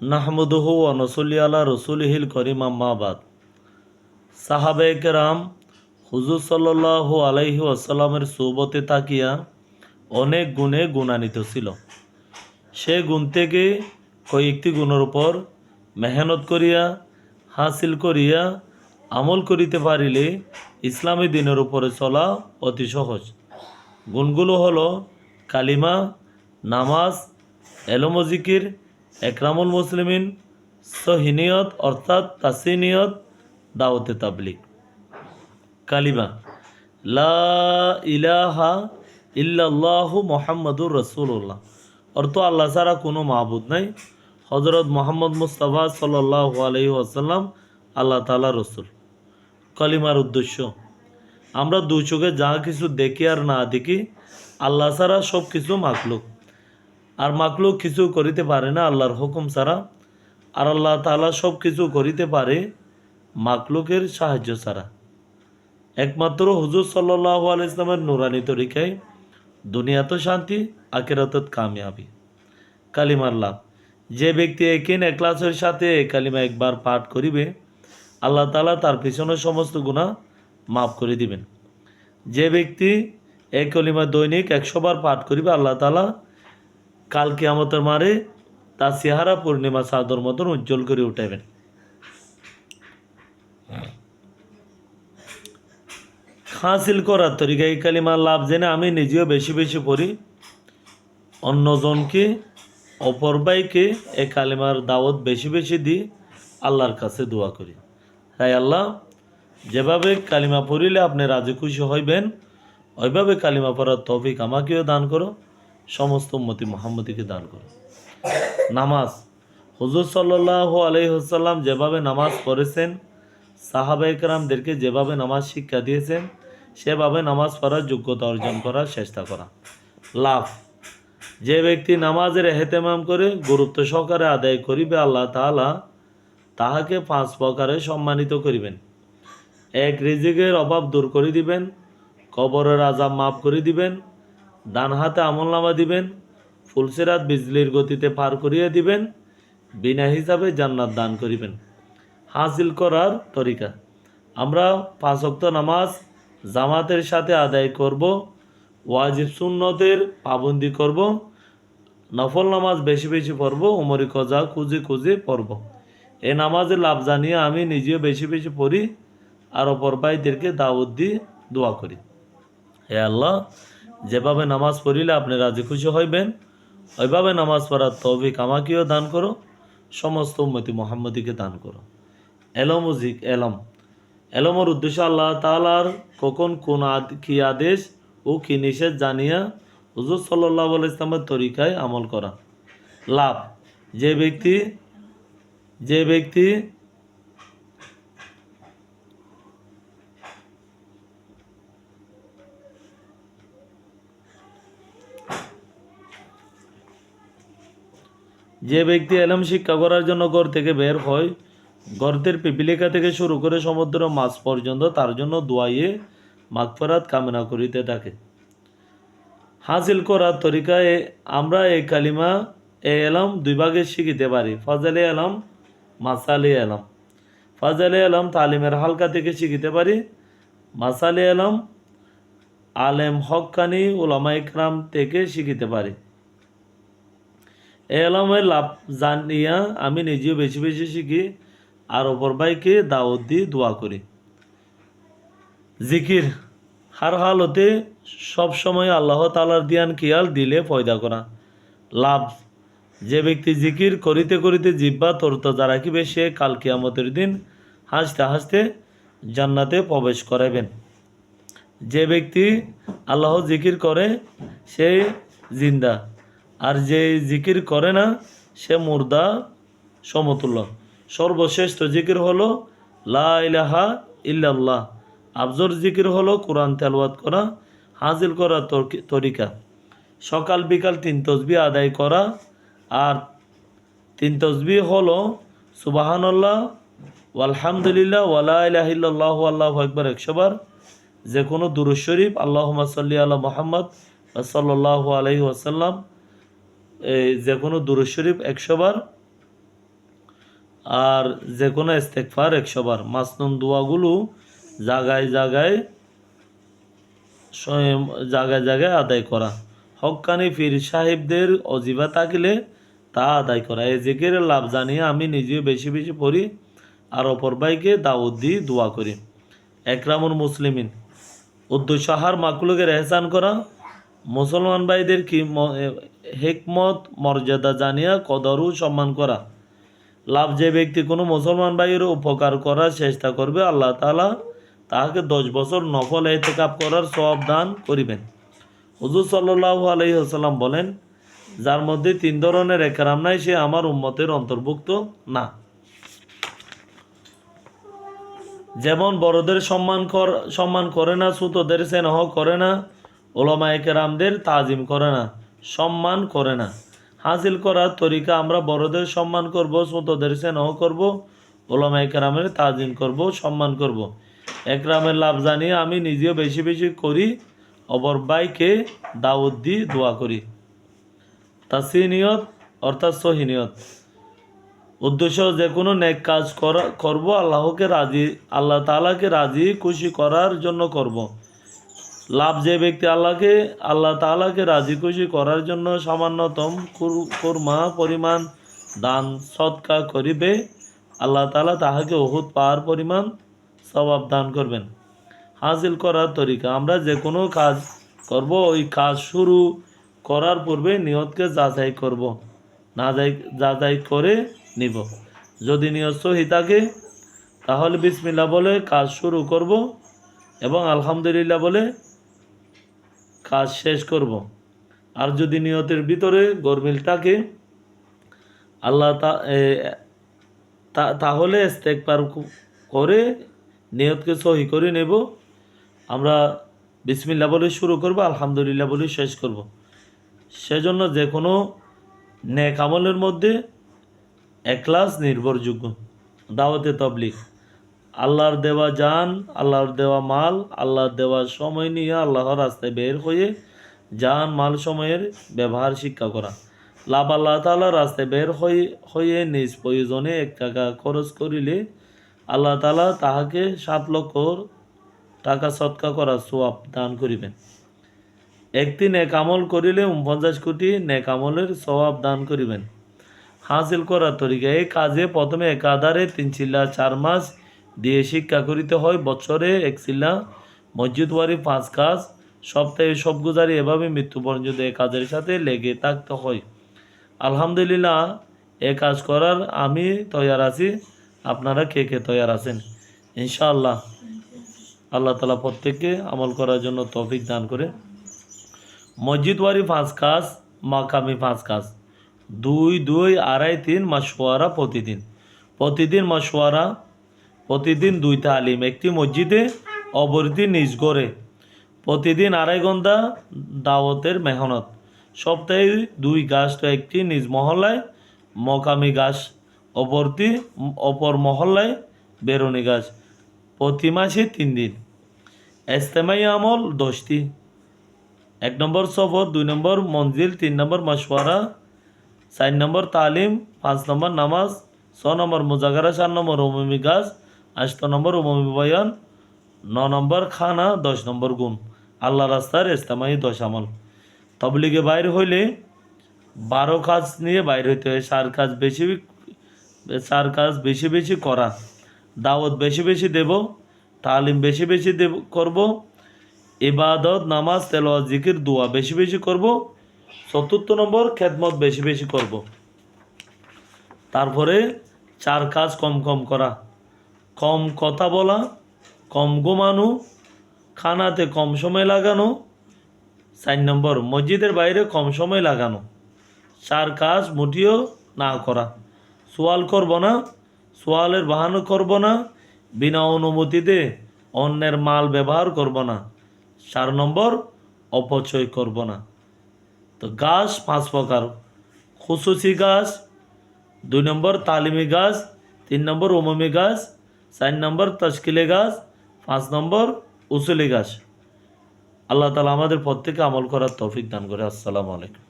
নাহমুদহু নসলি আলা রসুলহিল করিম আম্মাবাদ সাহাবে কেরাম, হুজুর সাল্লাহ আলাইহি আসাল্লামের সৌবতে তাকিয়া অনেক গুণে গুণান্বিত ছিল। সে গুণ থেকে কয়েকটি গুণের উপর মেহনত করিয়া, হাসিল করিয়া, আমল করিতে পারিলে ইসলামী দিনের উপরে চলা অতি সহজ। গুণগুলো হলো কালিমা, নামাজ এলোমজিকির একরামুল মুসলিমিন সহিনিয়ত অর্থাৎ তাসিনিয়ত দাওতে তাবলিক কালিমা, লা ইলাহা ইল্লাল্লাহু মোহাম্মদুর রসুল্লাহ অর্থ আল্লাহ ছাড়া কোনো মাহবুদ নাই। হজরত মোহাম্মদ মুস্তাফা সাল্লাহ আলহি আসাল্লাম আল্লাহ তালা রসুল। কালিমার উদ্দেশ্য, আমরা দু চোখে যা কিছু দেখি আর না দেখি, আল্লাহ ছাড়া সব কিছু মাকলুক আর মাকলুক কিছু করিতে পারে না আল্লাহর হুকুম ছাড়া। আর আল্লাহ তালা সব কিছু করিতে পারে মাকলুকের সাহায্য ছাড়া। একমাত্র হুজুর সাল্লাহ আল ইসলামের নুরানি তরিকায় দুনিয়াতে শান্তি আকেরাতত কামিয়াবি। কালিমার লাভ। যে ব্যক্তি একিন একলাসের সাথে কালিমা একবার পাঠ করিবে, আল্লাহ তালা তার পিছনের সমস্ত গুণা মাফ করে দিবেন। যে ব্যক্তি এই কলিমা দৈনিক একশোবার পাঠ করিবে, আল্লাহ তালা কাল কিয়ামতের মারে তার চেহারা পূর্ণিমা চাদর মতন উজ্জ্বল করে উঠাইবেন। হাসিল করার তরিকা এই কালিমার লাভ জেনে আমি নিজেও বেশি বেশি পড়ি। অন্যজনকে অপর ভাইকে এই কালিমার দাওয়াত বেশি বেশি দিই, আল্লাহর কাছে দোয়া করি। তাই আল্লাহ, যেভাবে কালিমা পড়িলে আপনি রাজি খুশি হইবেন, ওইভাবে কালিমা পড়ার তৌফিক আমাকেও দান করো। সমস্ত উম্মতি মোহাম্মদীকে দান করো। নামাজ, হুজুর সাল্লাহ আলহিহসাল্লাম যেভাবে নামাজ পড়েছেন, সাহাবা একরামদেরকে যেভাবে নামাজ শিক্ষা দিয়েছেন, সেভাবে নামাজ পড়ার যোগ্যতা অর্জন করার চেষ্টা করা। লাভ, যে ব্যক্তি নামাজের এহেতেমাম করে গুরুত্ব সহকারে আদায় করিবে, আল্লাহ তাআলা তাহাকে পাঁচ প্রকারে সম্মানিত করিবেন। এক, রিজিকের অভাব দূর করে দিবেন, কবরের আজাব মাফ করে দিবেন ডান হাতে আমলনামা দিবেন ফুলসেরাত বিজলির গতিতে পার করিয়ে দিবেন, বিনা হিসাবে জান্নাত দান করিবেন। হাসিল করার তরিকা। আমরা পাঁচ ওয়াক্ত নামাজ জামাতের সাথে আদায় করব, ওয়াজিব সুন্নতের পাবন্দি করব, নফল নামাজ বেশি বেশি পড়ব, উমরি কজা খুঁজে খুঁজে পড়ব। এই নামাজের লাভ জানিয়ে আমি নিজেও বেশি বেশি পড়ি আর অপর ভাইদেরকে দাওয়াত দিয়ে দোয়া করি। হে আল্লাহ যেভাবে নামাজ পড়িলে আপনি রাজি খুশি হইবেন, ওইভাবে নামাজ পড়ার তৌফিক আমাকেও দান করো, সমস্ত উম্মতি মোহাম্মদীকে দান করো। এলমুজিক এলম। এলমর উদ্দেশ্য আল্লাহ তালার কখন কোন কি আদেশ ও কি নিষেধ জানিয়া হুজুর সাল্লাহ ইসলামের তরিকায় আমল করা। লাভ। যে ব্যক্তি যে ব্যক্তি যে ব্যক্তি এলম শিক্ষা করার জন্য ঘর থেকে বের হয়, গর্তের পিপিলিকা থেকে শুরু করে সমুদ্র মাছ পর্যন্ত তার জন্য দোয়াইয়ে মাগফরাত কামনা করিতে থাকে। হাসিল করার তরিকায় আমরা এই কালিমা এ এলাম দুই ভাগে শিখিতে পারি। ফজালে এলাম, মাসালে এলাম। ফাজালে এলাম তালিমের হালকা থেকে শিখিতে পারি। মাসালে এলাম, আলেম হকানি ওলামা ইকরাম থেকে শিখিতে পারি। এলামের লাভ জানিয়া আমি নিজেও বেশি বেশি শিখি, আর অপর ভাইকে দাওয়াত দিয়ে দোয়া করি। জিকির, হার হালতে সব সময় আল্লাহ তালার দিয়ান কিয়াল দিলে পয়দা করা। লাভ, যে ব্যক্তি জিকির করিতে করিতে জিব্বা তরতাজা রাখিবে সে কাল কিয়ামতের দিন হাসতে হাসতে জান্নাতে প্রবেশ করাইবেন। যে ব্যক্তি আল্লাহ জিকির করে, সে জিন্দা। আর যে জিকির করে না, সে মুর্দা সমতুল্য। সর্বশ্রেষ্ঠ জিকির হলো, লা ইলাহা ইল্লাল্লাহ। আফজর জিকির হলো, কোরআন তেলওয়াত করা, হাজিল করা তরিকা সকাল বিকাল তিন তসবি আদায় করা, আর তিন তসবি হলো সুবাহান্লাহ আলহামদুলিল্লাহ ওয়ালা ইলাহিল্লাহ আল্লাহ একবার একশোবার যে কোনো দুরুজ শরীফ আল্লাহ সাল্লি আল্লাহ মোহাম্মদ সাল্লাহ আলহি ওয়াসাল্লাম। যে কোনো দুরুজ শরীফ একশোবার আর যে কোনো ইস্তেকফার একশো বার মাসনুন দোয়াগুলো জাগায় জাগায় স্বয়ং জায়গায় জায়গায় আদায় করা। হক্কানি ফির সাহেবদের অজিবা থাকলে তা আদায় করা। এই জিকির লাভ জানিয়ে আমি নিজেও বেশি বেশি পড়ি আর অপর ভাইকে দাউদ দিয়ে দোয়া করি। একরামুল মুসলিমিন উদ্দেশ্য আহার মাকুলকে রেহসান করা। মুসলমান ভাইদের কি হেকমত, মর্যাদা জানিয়া কদরও সম্মান করা। লাভ যে ব্যক্তি কোনো মুসলমান ভাইয়ের উপকার করার চেষ্টা করবে, আল্লাহ তাআলা তাহাকে দশ বছর নফল এতেকাপ করার সব দান করিবেন। হুজুর সাল্লাহ আলহি আসাল্লাম বলেন, যার মধ্যে তিন ধরনের একরাম নাই, সে আমার উম্মতের অন্তর্ভুক্ত না। যেমন বড়দের সম্মান কর, সম্মান করে না, ছোটদের স্নেহ করে না ওলামা একরামদের তাজিম করে না। সম্মান করে না। হাসিল করার তরিকা আমরা বড়দের সম্মান করব, ছোটদের স্নেহ করব ওলামা একরামের তাজিম করব, সম্মান করব। একরামের লাভ জানিয়ে আমি নিজেও বেশি বেশি করি, অপর ভাইকে দাওয়াত দিয়ে দোয়া করি। তাসিনিয়ত অর্থাৎ সহিনিয়ত উদ্দেশ্য যে কোনো নেক কাজ করা করব, আল্লাহকে রাজি আল্লাহ তাআলাকে রাজি, খুশি করার জন্য করব। লাভ যে ব্যক্তি আল্লাহকে, আল্লাহ তালাকে রাজি খুশি করার জন্য সামান্যতম কুর- কুরমা, পরিমাণ দান, সৎকা করিবে, আল্লাহ তালা তাহাকে ওহুদ পাওয়ার পরিমাণ সবাব দান করবেন। হাসিল করার তরিকা, আমরা যে কোনো কাজ করব, ওই কাজ শুরু করার পূর্বে নিয়তকে যাচাই করব, না যাই, যাচাই করে নিব। যদি নিয়ত সহি থাকে, তাহলে বিসমিল্লা বলে কাজ শুরু করব এবং আলহামদুলিল্লাহ বলে কাজ শেষ করব। আর যদি নিয়তের ভিতরে গরমিল থাকে, আল্লাহ তা তাহলে ইস্তেকবার করে নিয়তকে সহি করে নেব। আমরা বিসমিল্লা বলে শুরু করব, আলহামদুলিল্লাহ বলে শেষ করব। সেজন্য যে কোনো নেক আমলের মধ্যে একলাস নির্ভরযোগ্য। দাওয়াতে তবলিগ। আল্লাহর দেওয়া যান আল্লাহর দেওয়া মাল, আল্লাহর দেওয়া সময় নিয়ে আল্লাহর রাস্তায় বের হয়ে যান মাল সময়ের ব্যবহার, শিক্ষা করা। লাভ আল্লাহ তাআলার রাস্তায় বের হয়ে নিজ প্রয়োজনে এক টাকা খরচ করিলে আল্লাহ তালা তাহাকে সাত লক্ষ টাকা সৎকা করা সোয়াব দান করিবেন। একটি নেক আমল করিলে উনপঞ্চাশ কোটি নেক আমলের সওয়াব দান করিবেন। হাসিল করার তরিকা এই কাজে প্রথমে একাধারে তিন চিল্লা চার মাস দিয়ে শিক্ষা করিতে হয়, বছরে এক চিল্লা মসজিদ ওয়ারি পাঁচ কাজ, সপ্তাহে সব গুজারি এভাবে মৃত্যু পর্যন্ত এই কাজের সাথে লেগে থাকতে হয়। আলহামদুলিল্লাহ, এ কাজ করার আমি তৈয়ার আছি। আপনারা কে কে তৈয়ার আছেন? ইনশাআল্লাহ। আল্লাহ তালা প্রত্যেককে আমল করার জন্য তৌফিক দান করে। মসজিদ মসজিদওয়ারি পাঁচ কাজ, মাকামি পাঁচ কাজ। দুই দুই, আড়াই, তিন মাসোয়ারা প্রতিদিন। প্রতিদিন মাসোয়ারা প্রতিদিন দুই তালিম একটি মসজিদে, অপরটি নিজ গড়ে প্রতিদিন আড়াই ঘণ্টা দাওয়াতের মেহনত। সপ্তাহে দুই গাছ তো একটি নিজ মহল্লায়, মকামি গাছ, অপরটি অপর মহল্লায় বেরোনি গাছ। প্রতি মাসে তিন দিন। এস্তেমাই আমল দশটি। এক নম্বর সফর, দুই নম্বর মঞ্জিল, তিন নম্বর মশওয়ারা, চার নম্বর তালিম, পাঁচ নম্বর নামাজ, ছ নম্বর মুজাগারা, চার নম্বর উমমি গাছ আষ্ট নম্বর উমমি বয়ান ন নম্বর খানা, দশ নম্বর গুম আল্লাহ রাস্তার ইস্তেমাই দশ আমল। তবলিগে বাইর হইলে বারো কাজ নিয়ে বাইর হইতে হয়। চার কাজ বেশি চার কাজ বেশি বেশি করা। দাওয়াত বেশি বেশি দেব, তালিম বেশি বেশি দেব, করব। ইবাদত, নামাজ, তেলাওয়াত, জিকির, দোয়া বেশি বেশি করব। চতুর্থ নম্বর খেদমত বেশি বেশি করব। তারপরে চার কাজ কম কম করা। কম কথা বলা, কম ঘুমানো, খানাতে কম সময় লাগানো, চার নম্বর, মসজিদের বাইরে কম সময় লাগানো, চার কাজ মুটিও না করা, সোয়াল করব না, সোয়ালের বাহানো করব না, বিনা অনুমতিতে অন্যের মাল ব্যবহার করব না, চার নম্বর, অপচয় করব না। তো গাছ পাঁচ প্রকার খুসুসি গাছ, দুই নম্বর, তালিমি গাছ, তিন নম্বর উমমি গাছ চার নম্বর, তশকিলে গাছ। পাঁচ নম্বর, উসুলে গাছ। আল্লাহ তালা আমাদের প্রত্যেকে আমল করার তৌফিক দান করে। আসসালামু আলাইকুম।